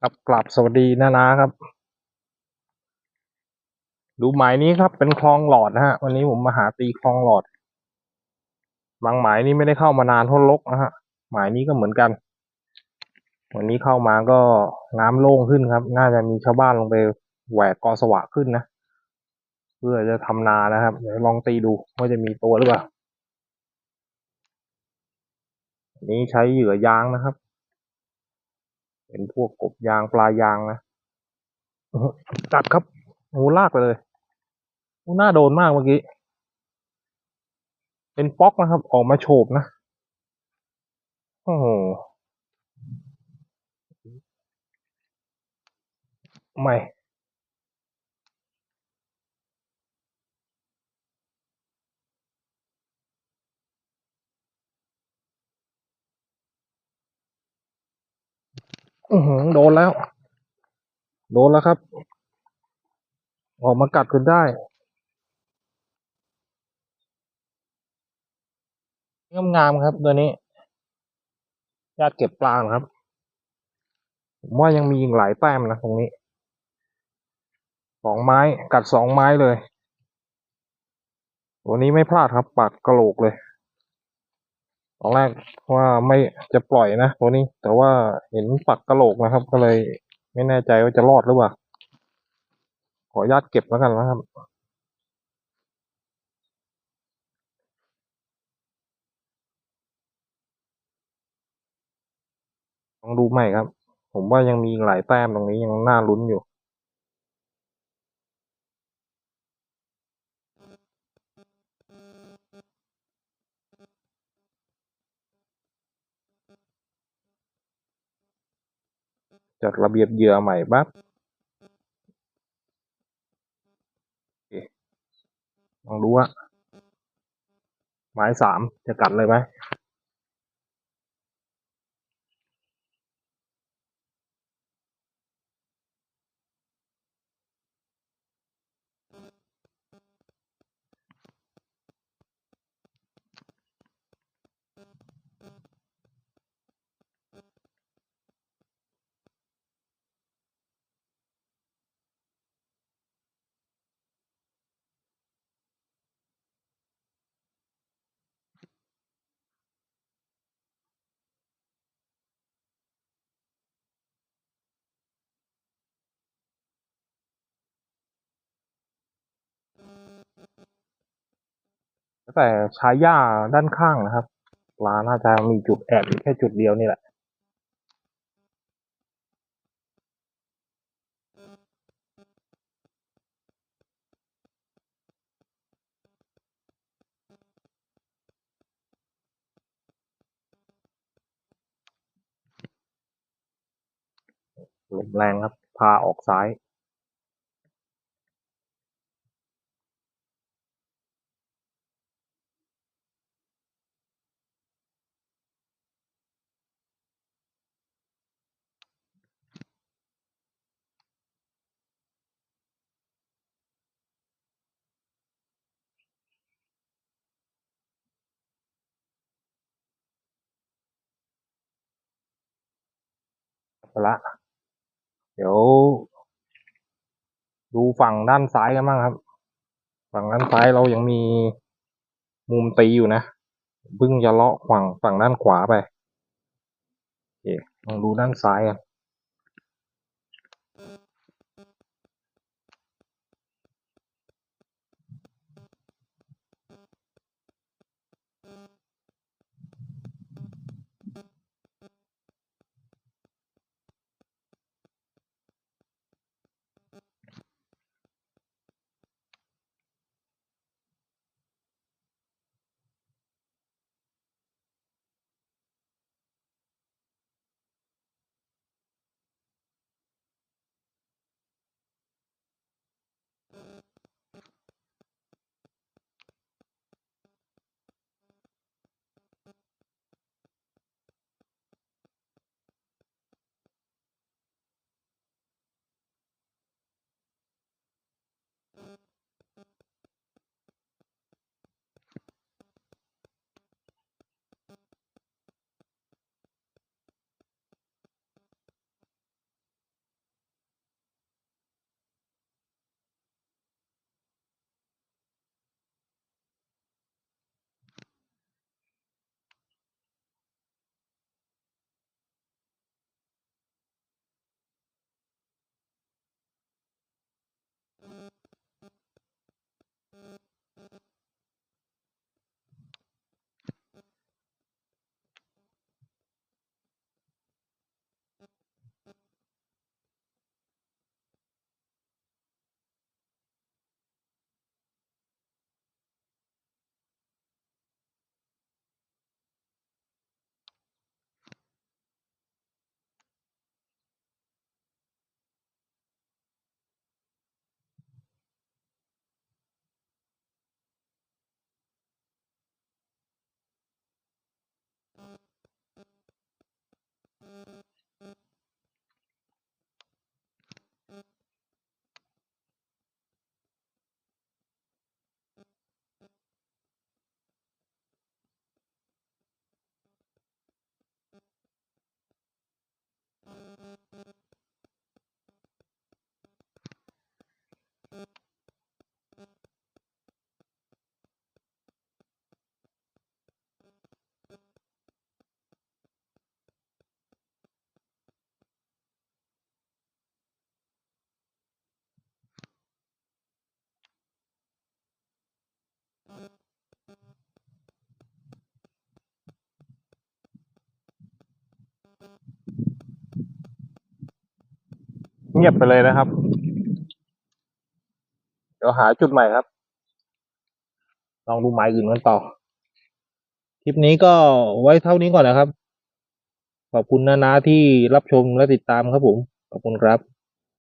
ครับกลับสวัสดีนานาครับ ดูหมายนี้ครับ เป็นคลองหลอดนะฮะ วันนี้ผมมาหาตีคลองหลอด บางหมายนี้ไม่ได้เข้ามานานทนลกนะฮะ หมายนี้ก็เหมือนกัน วันนี้เข้ามาก็น้ำโล่งขึ้นครับ น่าจะมีชาวบ้านลงไปแหวกกอสวะขึ้นนะ เพื่อจะทำนานะครับ เดี๋ยวลองตีดูว่าจะมีตัวหรือเปล่านนี้ใช้เหยื่อยางนะครับ เป็นพวกกบยางปลายางนะจัดครับงูลากไปเลยงูน่าโดนมากเมื่อกี้ เป็นป๊อกนะครับ ออกมาโฉบนะ โอ้โหไม่ อือหือโดนแล้ว โดนแล้วครับ ออกมากัดคุณได้งามๆครับตัวนี้ ญาติเก็บปลานะครับ ผมว่ายังมีอีกหลายแต้มนะตรงนี้ สองไม้กัดสองไม้เลย ตัวนี้ไม่พลาดครับ ปัดกระโหลกเลย ตอนแรกว่าไม่จะปล่อยนะตัวนี้ แต่ว่าเห็นปักกระโหลกนะครับ ก็เลยไม่แน่ใจว่าจะรอดหรือเปล่า ขออนุญาตเก็บแล้วกันนะครับลองดูใหม่ครับ ผมว่ายังมีหลายแต้มตรงนี้ยังน่าลุ้นอยู่ จัดระเบียบเหยื่อใหม่บั๊บลองดูว่าหมายสามจะกัดเลยไหม แต่ชาย่าด้านข้างนะครับปลาน่าจะมีจุดแอบอยู่แค่จุดเดียวนี่แหละลมแรงครับ พาออกซ้าย ไปละ เดี๋ยว ดูฝั่งด้านซ้ายกันบ้างครับ ฝั่งด้านซ้ายเรายังมีมุมตีอยู่นะเพิ่งจะเลาะฝั่งฝั่งด้านขวาไปโอเคลองดูด้านซ้ายกัน เงียบไปเลยนะครับ เดี๋ยวหาจุดใหม่ครับ ลองดูหมายอื่นกันต่อ คลิปนี้ก็ไว้เท่านี้ก่อนนะครับ ขอบคุณนะนะที่รับชมและติดตามครับผม ขอบคุณครับ